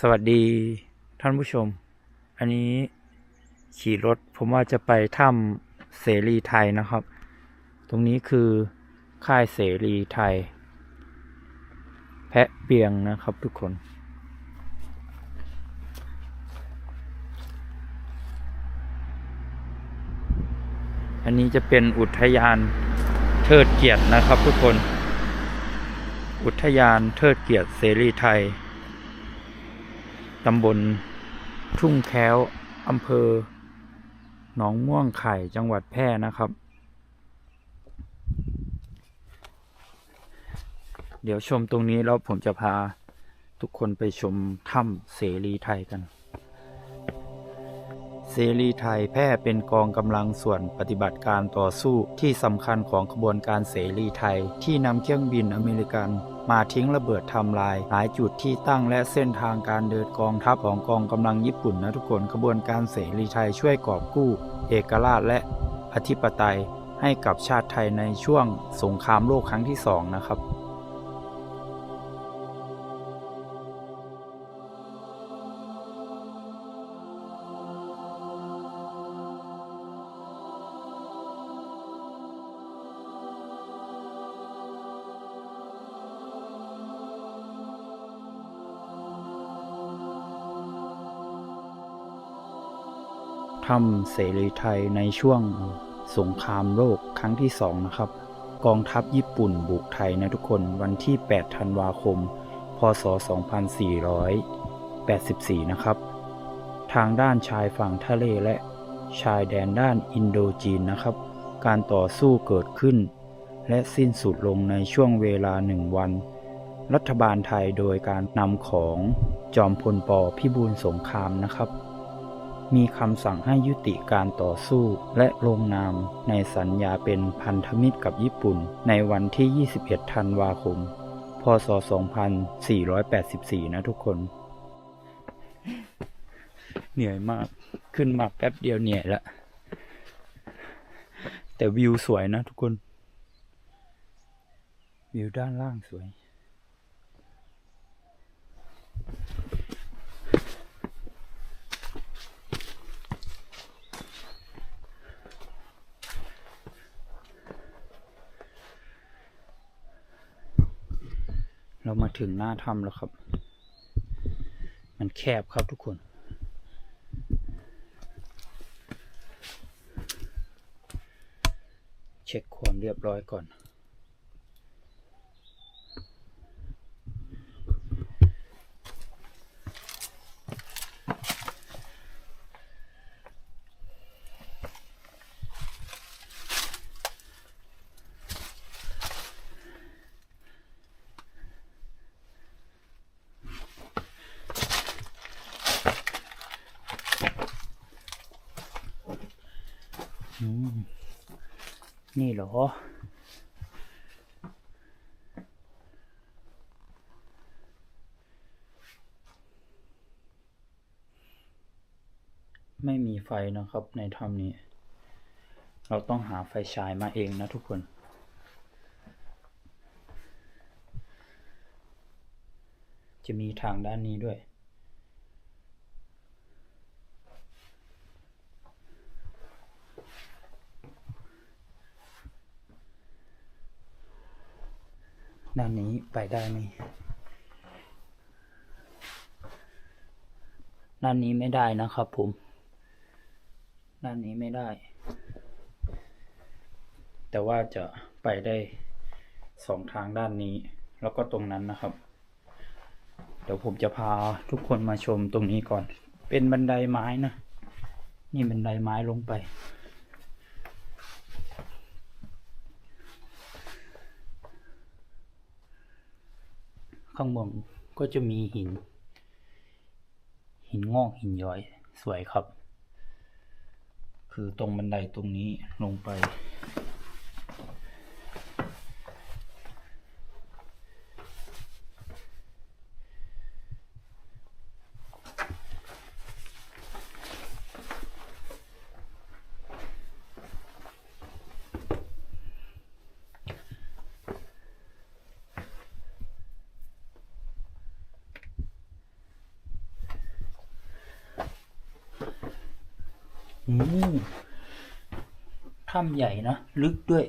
สวัสดีท่านผู้ชม อันนี้ขี่รถผมว่าจะไปถ้ำเสรีไทยนะครับ ตรงนี้คือค่ายเสรีไทย แพะเปียงนะครับทุกคน อันนี้จะเป็นอุทยานเทิดเกียรตินะครับทุกคน อุทยานเทิดเกียรติเสรีไทย ตำบลทุ่งแค้วอำเภอหนองม่วงไข่จังหวัดแพร่นะครับ เดี๋ยวชมตรงนี้แล้วผมจะพาทุกคนไปชมถ้ำเสรีไทยกัน เสรีไทยแพร่เป็นกองกำลังส่วนปฏิบัติการต่อสู้ที่สำคัญของขบวนการเสรีไทยที่นำเครื่องบินอเมริกัน มาทิ้งระเบิดทำลาย หลายจุดที่ตั้งและเส้นทางการเดินกองทัพของกองกำลังญี่ปุ่นนะทุกคนขบวนการเสรีไทยช่วยกอบกู้ เอกราชและอธิปไตยให้กับชาติไทยในช่วงสงครามโลกครั้งที่สองนะครับ ถ้ำเสรีไทยในช่วงสงครามโลกครั้งที่สองนะครับ กองทัพญี่ปุ่นบุกไทยนะทุกคนวันที่ 8 ธันวาคม พศ 2484 นะครับ ทางด้านชายฝั่งทะเลและชายแดนด้านอินโดจีนนะครับ การต่อสู้เกิดขึ้น และสิ้นสุดลงในช่วงเวลาหนึ่งวัน รัฐบาลไทยโดยการนำของจอมพลปพิบูลสงครามนะครับ มีคำสั่งให้ยุติการต่อสู้และลงนามในสัญญาเป็นพันธมิตรกับญี่ปุ่น ในวันที่ 21 ธันวาคม พศ 2484 นะทุกคน เหนื่อยมากขึ้นมาแป๊บเดียวเหนื่อยละแต่วิวสวยนะทุกคน วิวด้านล่างสวย เรามา ถึงหน้าถ้ำแล้วครับ มันแคบครับทุกคน เช็คความเรียบร้อยก่อน อืม นี่เหรอ ไม่มีไฟนะครับในถ้ำนี้ เราต้องหาไฟฉายมาเองนะทุกคนจะมีทางด้านนี้ด้วย ด้านนี้ ไปได้ไหมด้านนี้ไม่ได้นะครับผม ด้านนี้ไม่ได้ แต่ว่าจะไปได้สองทางด้านนี้ แล้วก็ตรงนั้นนะครับ เดี๋ยวผมจะพาทุกคนมาชมตรงนี้ก่อน เป็นบันไดไม้นะ นี่บันไดไม้ลงไป ข้างบนก็จะมีหิน หินงอกหินย้อยสวยครับ คือตรงบันไดตรงนี้ลงไป ถ้ำใหญ่นะ ลึกด้วย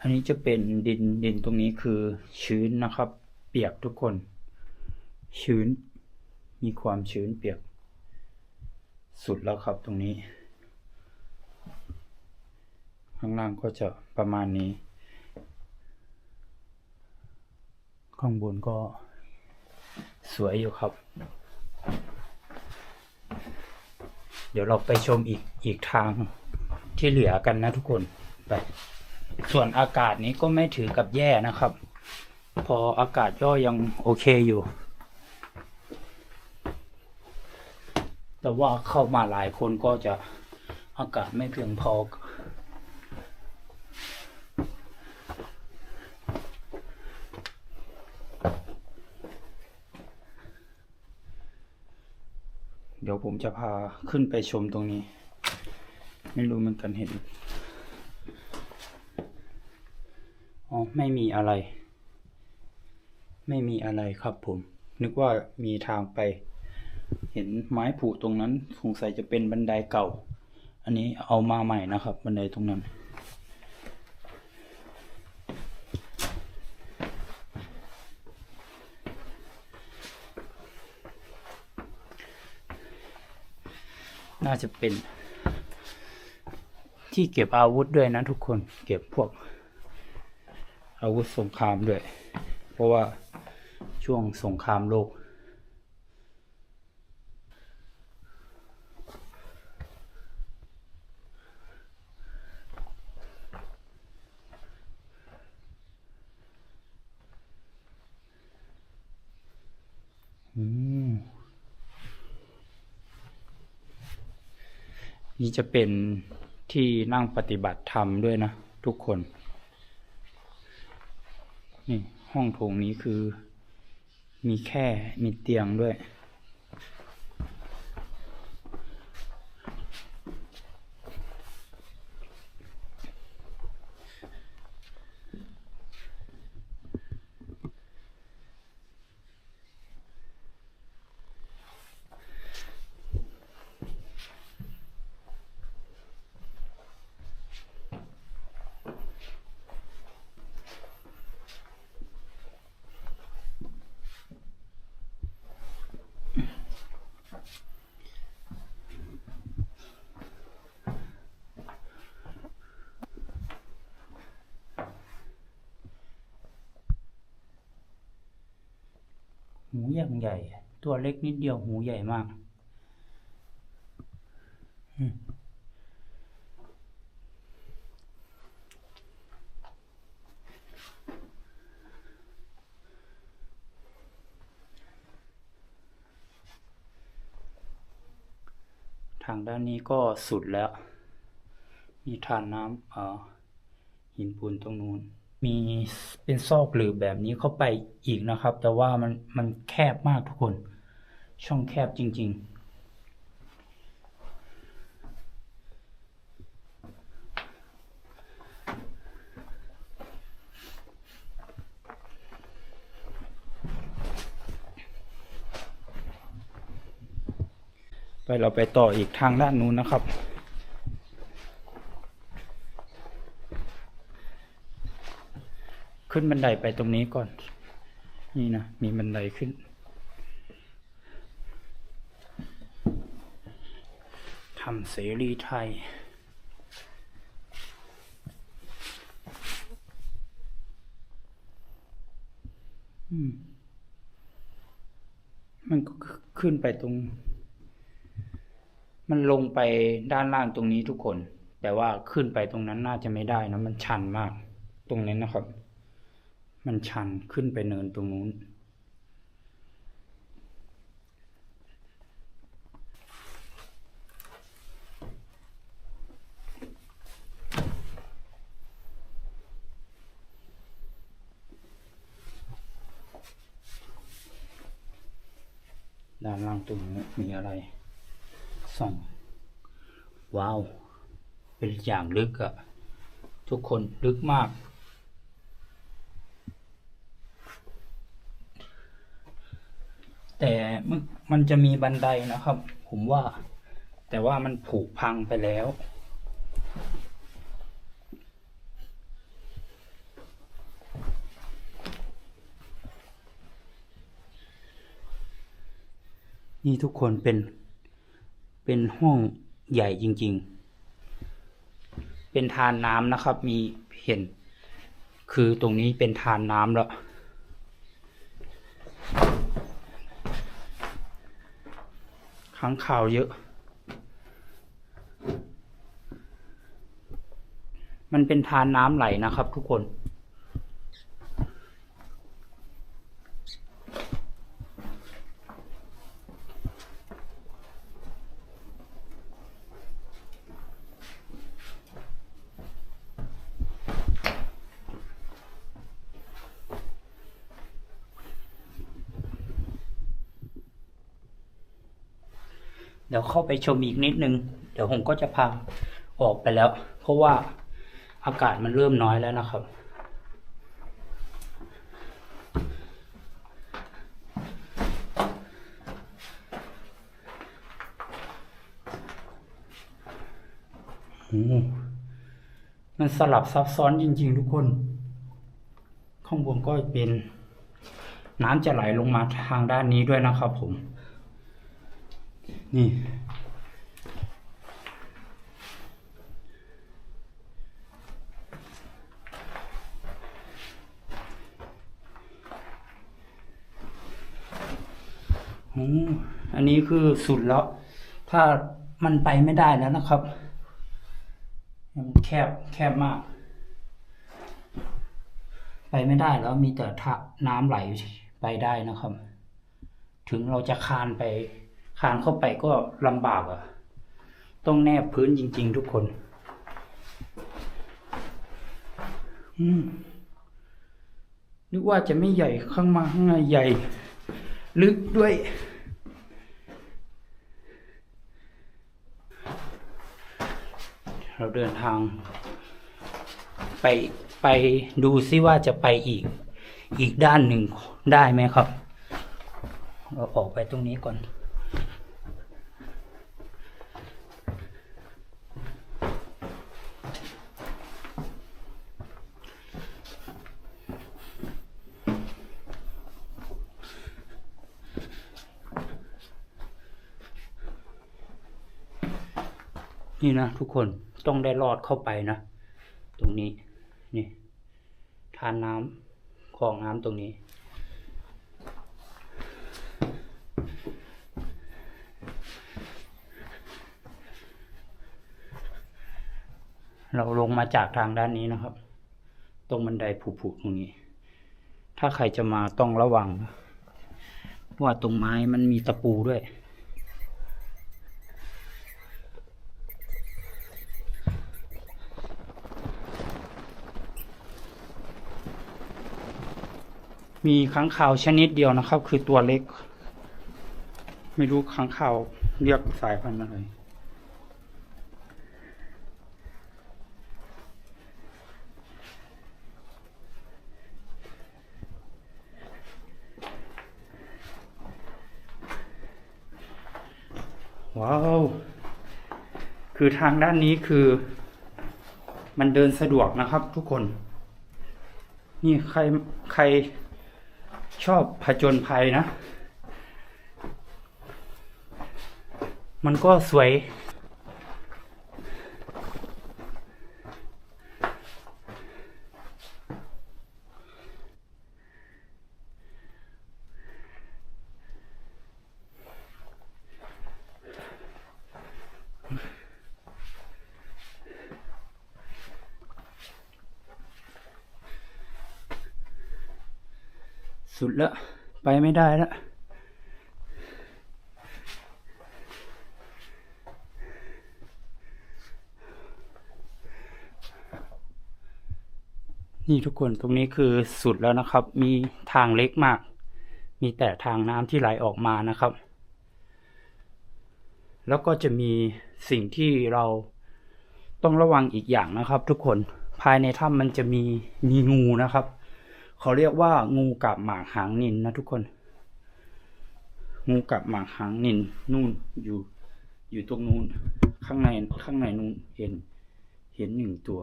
อันนี้จะเป็นดินดินตรงนี้คือชื้นนะครับ เปียกทุกคน ชื้น มีความชื้นเปียก สุดแล้วครับตรงนี้ ข้างล่างก็จะประมาณนี้ ข้างบนก็สวยอยู่ครับ เดี๋ยวเราไปชมอีกอีกทางที่เหลือกันนะทุกคนไป ส่วนอากาศนี้ก็ไม่ถือกับแย่นะครับ พออากาศก็ยังโอเคอยู่ แต่ว่าเข้ามาหลายคนก็จะอากาศไม่เพียงพอ เดี๋ยวผมจะพาขึ้นไปชมตรงนี้ ไม่รู้เหมันกันเห็น อ๋อไม่มีอะไร ไม่มีอะไรครับผม นึกว่ามีทางไป เห็นไม้ผุตรงนั้นสงสัยจะเป็นบันไดเก่า อันนี้เอามาใหม่นะครับ บันไดตรงนั้น น่าจะเป็นที่เก็บอาวุธด้วยนะทุกคนเก็บพวก อาวุธสงครามด้วย เพราะว่าช่วงสงครามโลก อืม นี่จะเป็นที่นั่งปฏิบัติธรรมด้วยนะทุกคน นี่ห้องโถงนี้คือ มีแค่มีเตียงด้วย อย่างใหญ่ ตัวเล็กนิดเดียวหูใหญ่มาก ทางด้านนี้ก็สุดแล้ว มีทานน้ำเออหินปูนตรงนู้น มีเป็นซอกหลืบแบบนี้เข้าไปอีกนะครับ แต่ว่ามันมันแคบมากทุกคน ช่องแคบจริง ๆไปเราไปต่ออีกทางด้านนู้นนะครับ ขึ้นบันไดไปตรงนี้ก่อน นี่นะ มีบันไดขึ้น ทำเสรีไทยมมันก็ขึ้นไปตรง มันลงไปด้านล่างตรงนี้ทุกคน แต่ว่าขึ้นไปตรงนั้นน่าจะไม่ได้นะ มันชันมาก ตรงนี้นะครับ มันชันขึ้นไปเนินตรงนู้น ด้านล่างตรงนี้มีอะไรส่อง ว้าว เป็นอย่างลึกอะทุกคนลึกมาก แต่ มันมันจะมีบันไดนะครับ ผมว่า แต่ว่ามันผุพังไปแล้ว นี่ทุกคนเป็นเป็นห้องใหญ่จริง ๆ เป็นทานน้ำนะครับ มีเห็น คือตรงนี้เป็นทานน้ำแล้ว ค้างข่าวเยอะ มันเป็นทานน้ำไหลนะครับทุกคน เดี๋ยวเข้าไปชมอีกนิดนึง เดี๋ยวผมก็จะพาออกไปแล้ว เพราะว่าอากาศมันเริ่มน้อยแล้วนะครับโอ้มันสลับซับซ้อนจริง ๆ ทุกคน ข้างบนก็เป็น น้ำจะไหลลงมาทางด้านนี้ด้วยนะครับผม นี่โออันนี้คือสุดแล้ว ถ้ามันไปไม่ได้แล้วนะครับ มันแคบแคบมาก ไปไม่ได้แล้วมีแต่ทะน้ำไหลไปได้นะครับ ถึงเราจะคานไป คานเข้าไปก็ลำบากอะต้องแนบพื้นจริง ๆ ทุกคน อืมนึกว่าจะไม่ใหญ่ข้างมาข้างในใหญ่ ลึกด้วย เราเดินทาง ไปไปดูซิว่าจะไปอีก อีกด้านหนึ่งได้ไหมครับ เราออกไปตรงนี้ก่อน นี่นะทุกคนต้องได้รอดเข้าไปนะ ตรงนี้ นี่ทานน้ำคลองน้ำตรงนี้ เราลงมาจากทางด้านนี้นะครับ ตรงบันไดผุๆตรงนี้ ถ้าใครจะมาต้องระวังนะว่าตรงไม้มันมีตะปูด้วย มีค้างคาวชนิดเดียวนะครับ คือตัวเล็ก ไม่รู้ค้างคาวเรียกสายพันธุ์อะไรว้าว คือทางด้านนี้คือ มันเดินสะดวกนะครับทุกคน นี่ใครใคร ชอบผจญภัยนะ มันก็สวย สุดล้วไปไม่ได้ล้วนี่ทุกคนตรงนี้คือสุดแล้วนะครับ มีทางเล็กมาก มีแต่ทางน้ำที่ไหลออกมานะครับ แล้วก็จะมีสิ่งที่เราต้องระวังอีกอย่างนะครับ ทุกคนภายในถ้ำมันจะมีมีงูนะครับ เขาเรียกว่างูกับหมากหางนินนะทุกคน งูกับหมากหางนินนู่นอยู่อยู่ตรงนู้นข้างในข้างในนู้นเห็น เห็นหนึ่งตัว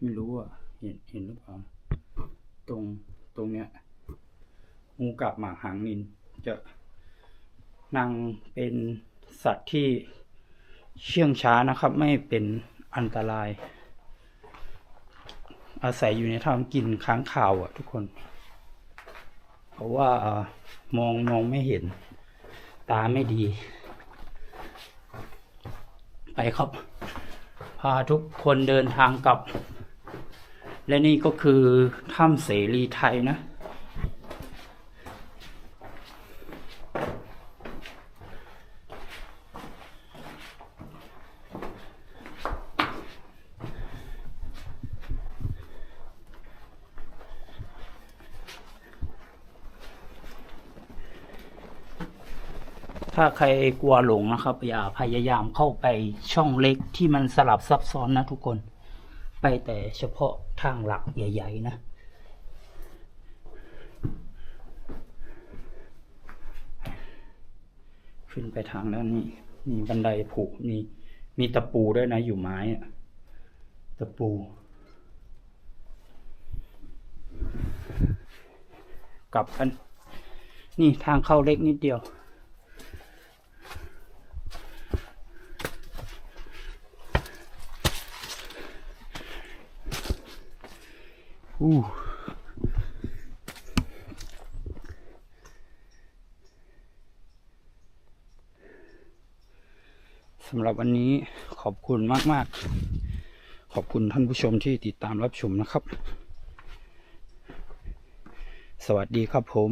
ไม่รู้อะเห็นเห็นหรือเปล่าตรงตรงเนี้ยงูกับหมาหางนินจะนางเป็นสัตว์ที่เชื่องช้านะครับ ไม่เป็นอันตราย อาศัยอยู่ในถ้ำกินค้างข่าวอะทุกคน เพราะว่าอ่ามองมองไม่เห็น ตาไม่ดี ไปครับ พาทุกคนเดินทางกลับ และนี่ก็คือถ้ำเสรีไทยนะ ถ้าใครกลัวหลงนะครับ อย่าพยายามเข้าไปช่องเล็กที่มันสลับซับซ้อนนะทุกคน ไปแต่เฉพาะทางหลักใหญ่ ๆ นะขึ้นไปทางด้านนี้มีบันไดผูกมีมีตะปูด้วยนะ อยู่ไม้อะตะปูกลับกัน นี่ทางเข้าเล็กนิดเดียว อู้สำหรับวันนี้ขอบคุณมาก ๆ ขอบคุณท่านผู้ชมที่ติดตามรับชมนะครับ สวัสดีครับผม